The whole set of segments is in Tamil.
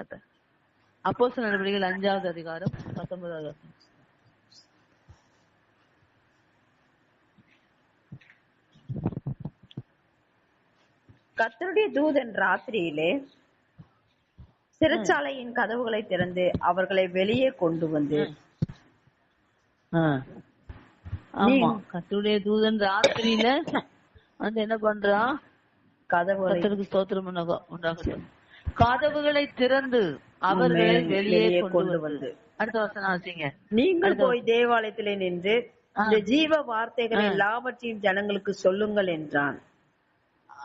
கர்த்தர் அப்போஸ்தலர் நடவடிக்கைகள் அஞ்சாவது அதிகாரம் பத்தொன்பதாவது வசனம். கர்த்தருடைய தூதன் ராத்திரியிலே சிறைச்சாலையின் கதவுகளை திறந்து அவர்களை வெளியே கொண்டு வந்து. ஆமா. கர்த்தருடைய தூதன் ராத்திரியில வந்து என்ன பண்றான் கதவுகளை கர்த்தருக்கு ஸ்தோத்திரம் உண்டாக- உண்டாகட்டும். கதவுகளை திறந்து அவர்களை. வெளியே கொண்டு வந்து. அடுத்த வசனம் ஆசிங்க நீங்கள் போய் தேவாலயத்திலே நின்று இந்த ஜீவ வார்த்தைகள் எல்லாவற்றையும் ஜனங்களுக்கு சொல்லுங்கள் என்றான்.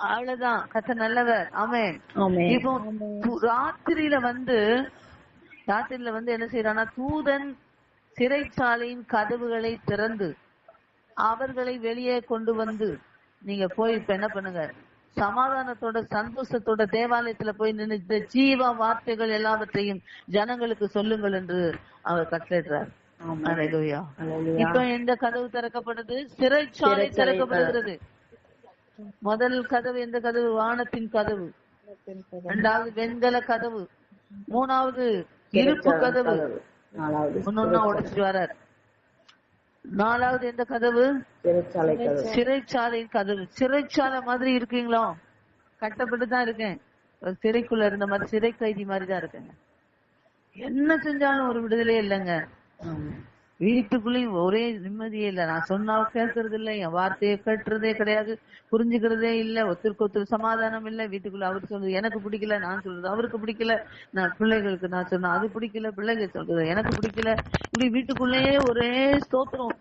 அவ்வளவுதான். கத்த நல்லவர். ஆமென். இப்போ ராத்திரியில வந்து ராத்திரியில வந்து என்ன செய்யறானா தூதன் சிறைச்சாலையின் கதவுகளை திறந்து அவர்களை வெளியே கொண்டு வந்து நீங்க போய் இப்ப என்ன பண்ணுங்க? சமாதானத்தோட சந்தோஷத்தோட தேவாலயத்துல போய் நின்று ஜீவ வார்த்தைகள் எல்லாவற்றையும் ஜனங்களுக்கு சொல்லுங்கள் என்று அவர் கட்டளையிடுறார். இப்ப எந்த கதவு திறக்கப்படுது. சிறைச்சாலை திறக்கப்படுகிறது. முதல் கதவு எந்த கதவு? வானத்தின் கதவு. இரண்டாவது வெண்கல கதவு. மூணாவது இருப்பு கதவு. ஒன்னொன்னா உடைச்சிட்டு வரார் நாலாவது எந்த கதவு? சிறைச்சாலை கதவு. சிறைச்சாலையின் கதவு. சிறைச்சாலை மாதிரி இருக்கீங்களோ? கட்டப்பட்டு தான் இருக்கேன். ஒரு சிறைக்குள்ள இருந்த மாதிரி சிறை கைதி மாதிரி தான் இருக்கேங்க. என்ன செஞ்சாலும் ஒரு விடுதலையே இல்லைங்க. வீட்டுக்குள்ளேயும் ஒரே நிம்மதியே இல்ல. நான் சொன்னா கேட்கறது இல்ல என் வார்த்தையை கேட்டுறதே கிடையாது. புரிஞ்சுக்கிறதே இல்ல. ஒருத்தருக்கு ஒருத்தர் சமாதானம் இல்ல. வீட்டுக்குள்ள அவர் சொல்றது எனக்கு பிடிக்கல. நான் சொல்றது அவருக்கு பிடிக்கல. நான் பிள்ளைகளுக்கு நான் சொன்ன அது பிடிக்கல. பிள்ளைங்க சொல்றது எனக்கு பிடிக்கல. இப்படி வீட்டுக்குள்ளேயே ஒரே ஸ்தோத்திரம்.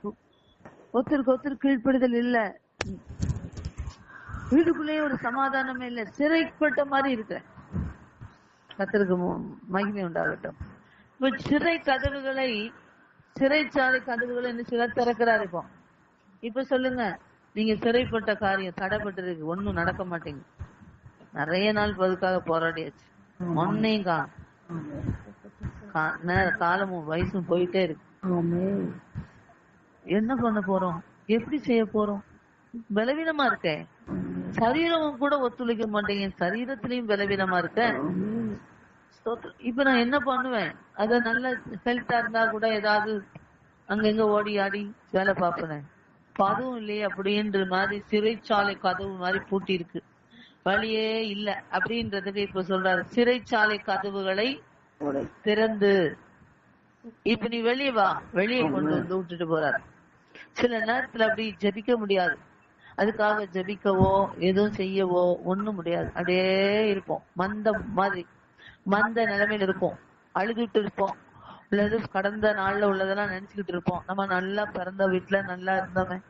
ஒருத்தருக்கு ஒருத்தர் கீழ்ப்படுதல் இல்ல. வீட்டுக்குள்ளேயே ஒரு சமாதானமே இல்ல. சிறைப்பட்ட மாதிரி இருக்க கத்தருக்கு மகிமை உண்டாகட்டும். இப்ப சிறை கதவுகளை சிறைச்சாலை கதவுகளை என்ன சில திறக்கிறாரு இப்போ. இப்ப சொல்லுங்க நீங்க சிறைப்பட்ட காரியம் தடைப்பட்டிருக்கு ஒண்ணும் நடக்க மாட்டேங்குது. நிறைய நாள் அதுக்காக போராடியாச்சு. ஒன்னையும் காலமும் வயசும் போயிட்டே இருக்கு. என்ன பண்ண போறோம்? எப்படி செய்ய போறோம்? பலவீனமா இருக்கேன். சரீரமும் கூட ஒத்துழைக்க மாட்டேங்க சரீரத்திலயும் பலவீனமா ஸ்தோத்திரம். இப்ப நான் என்ன பண்ணுவேன்? அத நல்ல ஹெல்த்தா இருந்தா கூட ஏதாவது அங்கங்க ஓடி ஆடி வேலை பார்ப்பேன். அதுவும் இல்லையே அப்படின்ற மாதிரி சிறைச்சாலை கதவு மாதிரி பூட்டி இருக்கு வழியே இல்ல அப்படின்றதுக்கு இப்ப சொல்றாரு. சிறைச்சாலை கதவுகளை திறந்து இப்ப நீ வெளியே வா வெளியே கொண்டு வந்து விட்டுட்டு போறாரு. சில நேரத்துல அப்படி ஜெபிக்க முடியாது. அதுக்காக ஜெபிக்கவோ எதுவும் செய்யவோ ஒண்ணும் முடியாது. அப்படியே இருப்போம். மந்த மாதிரி. மந்த நிலைமையில இருப்போம். அழுதுட்டு இருப்போம். உள்ளது கடந்த நாள்ல உள்ளதெல்லாம் நினைச்சுக்கிட்டு இருப்போம். நம்ம நல்லா பிறந்த வீட்டுல நல்லா இருந்தவன்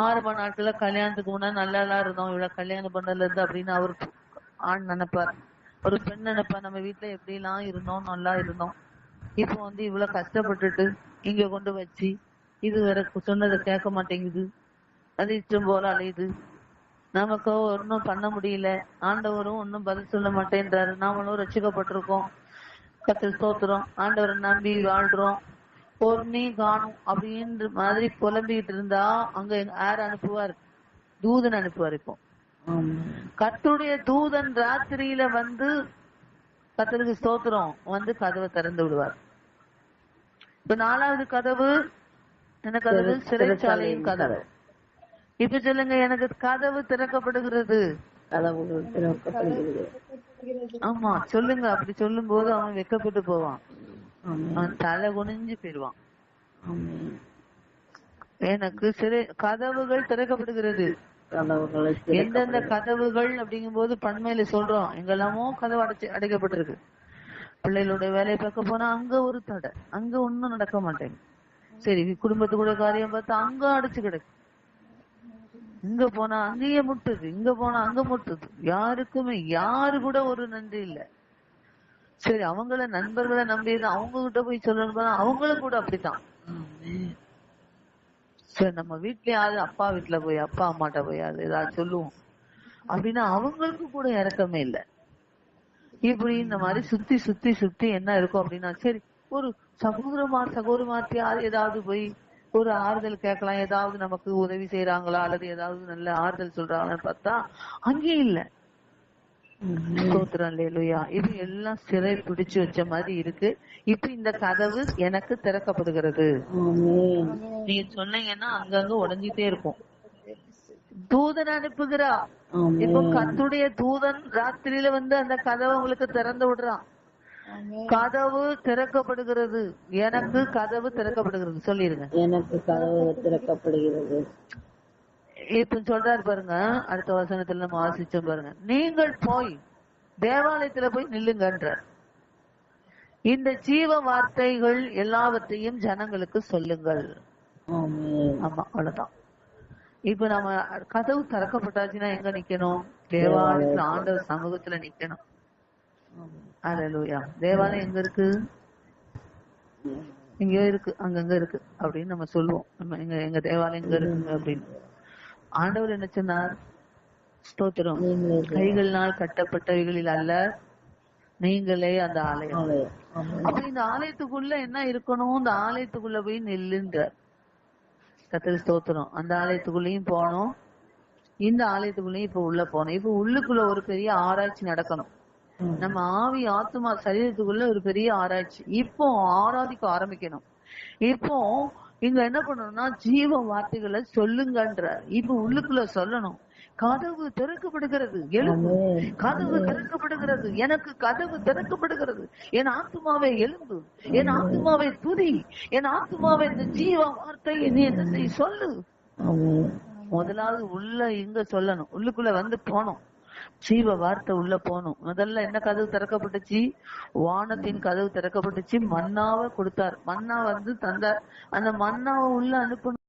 ஆரம்ப நாட்கள்ல கல்யாணத்துக்கு முன்னாடி நல்லா எல்லாம் இருந்தோம். இவ்வளவு கல்யாணம் பண்ணல இருந்து அப்படின்னு அவர் ஆண் நினைப்பாரு. ஒரு பெண் நினைப்பா நம்ம வீட்டுல எப்படி எல்லாம் இருந்தோம்? நல்லா இருந்தோம். இப்போ வந்து இவ்வளவு கஷ்டப்பட்டுட்டு இங்க கொண்டு வச்சு இது வேற சொன்னதை கேட்க மாட்டேங்குது. அது இஷ்டம் போல அலையுது. நமக்கு ஒன்னும் பண்ண முடியல. ஆண்டவரும் ஒன்னும் பதில் சொல்ல மாட்டேன்றாரு. நாமளும் ரசிக்கப்பட்டிருக்கோம். கத்து ஸ்தோத்திரம். ஆண்டவரை நம்பி வாழ்றோம். பொறுமையும் காணும் அப்படின்ற மாதிரி புலம்பிக்கிட்டு இருந்தா அங்க யார் அனுப்புவார்? தூதன் அனுப்புவார் இப்போ. கர்த்தருடைய தூதன் ராத்திரியில வந்து கத்தருக்கு ஸ்தோத்திரம். வந்து கதவை திறந்து விடுவார். இப்ப நாலாவது கதவு என்ன கதவு? சிறைச்சாலையின் கதவு. இப்ப சொல்லுங்க எனக்கு கதவு திறக்கப்படுகிறது. ஆமா சொல்லுங்க அப்படி சொல்லும் போது அவன் வெக்கப்பட்டு போவான். அவன் தலை குனிஞ்சு போயிடுவான். எனக்கு சிறை கதவுகள் திறக்கப்படுகிறது. எந்தெந்த கதவுகள் அப்படிங்கும் போது பண்மையில சொல்றோம். எங்கெல்லாமோ கதவு அடைச்சு அடைக்கப்பட்டிருக்கு. பிள்ளைகளோட வேலையை பார்க்க போனா அங்க ஒரு தடை. அங்க ஒண்ணும் நடக்க மாட்டேங்குது. சரி குடும்பத்து கூட காரியம் பார்த்தா அங்க அடைச்சு கிடக்கு. இங்க போனா அங்கேயே முட்டுது இங்க போனா அங்க முட்டுது. யாருக்குமே யாரு கூட ஒரு நன்றி இல்ல. சரி அவங்கள நண்பர்களை நம்பிதான் அவங்க கிட்ட போய் சொல்லணும் அவங்களும் கூட அப்படித்தான். சரி நம்ம வீட்லயாவது அப்பா வீட்டுல போய் அப்பா அம்மாட்ட போய் அது ஏதாவது சொல்லுவோம். அப்படின்னா அவங்களுக்கு கூட இறக்கமே இல்ல. இப்படி இந்த மாதிரி சுத்தி சுத்தி சுத்தி என்ன இருக்கும் அப்படின்னா சரி ஒரு சகோதரமா சகோதரமாத்தியாவது ஏதாவது போய் ஒரு ஆறுதல் கேட்கலாம். ஏதாவது நமக்கு உதவி செய்யறாங்களா அல்லது ஏதாவது நல்ல ஆறுதல் சொல்றாங்கன்னு பார்த்தா அங்கேயும் இல்ல. இது எல்லாம் சிறை பிடிச்சு வச்ச மாதிரி இருக்கு. இப்ப இந்த கதவு எனக்கு திறக்கப்படுகிறது. நீங்க சொன்னீங்கன்னா அங்கங்க உடைஞ்சிட்டே இருக்கும். தூதன் அனுப்புகிறா. இப்போ கத்துடைய தூதன் ராத்திரியில வந்து அந்த கதவை உங்களுக்கு திறந்து விடுறான். கதவு திறக்கப்படுகிறது. எனக்கு கதவு திறக்கப்படுகிறது. சொல்லிருங்க. எனக்கு கதவு திறக்கப்படுகிறது. இப்ப சொல்றாரு பாருங்க. அடுத்த வசனத்துல நம்ம வாசிச்சோம் பாருங்க. நீங்கள் போய் தேவாலயத்துல போய் நில்லுங்கன்றார். இந்த ஜீவ வார்த்தைகள் எல்லாவற்றையும் ஜனங்களுக்கு சொல்லுங்கள். ஆமென். ஆமா அவ்வளவுதான். இப்ப நம்ம கதவு திறக்கப்பட்டாச்சுன்னா எங்க நிக்கணும்? தேவாலயத்துல ஆண்டவர் சமூகத்துல நிக்கணும். அல்லேலூயா தேவாலயம் எங்க இருக்கு? இங்க இருக்கு அங்கங்க இருக்கு அப்படின்னு நம்ம சொல்லுவோம். நம்ம எங்க எங்க தேவாலயம் எங்க இருக்குங்க அப்படின்னு. ஆண்டவர் என்ன சொன்னார்? ஸ்தோத்திரம். கைகளினால் கட்டப்பட்டவைகளில் அல்ல நீங்களே அந்த ஆலயம். அப்ப இந்த ஆலயத்துக்குள்ள என்ன இருக்கணும்? இந்த ஆலயத்துக்குள்ள போய் நில்லுன்ற கத்திரி ஸ்தோத்திரம். அந்த ஆலயத்துக்குள்ளயும் போனோம். இந்த ஆலயத்துக்குள்ளயும் இப்ப உள்ள போனோம். இப்ப உள்ளுக்குள்ள ஒரு பெரிய ஆராய்ச்சி நடக்கணும். நம்ம ஆவி ஆத்மா சரீரத்துக்குள்ள ஒரு பெரிய ஆராய்ச்சி. இப்போ ஆராதிக்க ஆரம்பிக்கணும். இப்போ இங்க என்ன பண்ணணும்னா ஜீவ வார்த்தைகளை சொல்லுங்கன்ற இப்ப உள்ளுக்குள்ள சொல்லணும். கதவு திறக்கப்படுகிறது எழும்பு ஆமென். கதவு திறக்கப்படுகிறது. எனக்கு கதவு திறக்கப்படுகிறது. என் ஆத்மாவை எழும்பு. என் ஆத்மாவை துதி. என் ஆத்மாவை இந்த ஜீவ வார்த்தை நீ என்ன சொல்லு. முதலாவது உள்ள இங்க சொல்லணும். உள்ளுக்குள்ள வந்து போனோம் ஜீவ வார்த்தை உள்ள போகணும். முதல்ல என்ன கதவு திறக்கப்பட்டுச்சு? வானத்தின் கதவு திறக்கப்பட்டுச்சு. மன்னாவை கொடுத்தார். மன்னா வந்து தந்தார். அந்த மன்னாவை உள்ள அனுப்பணும்.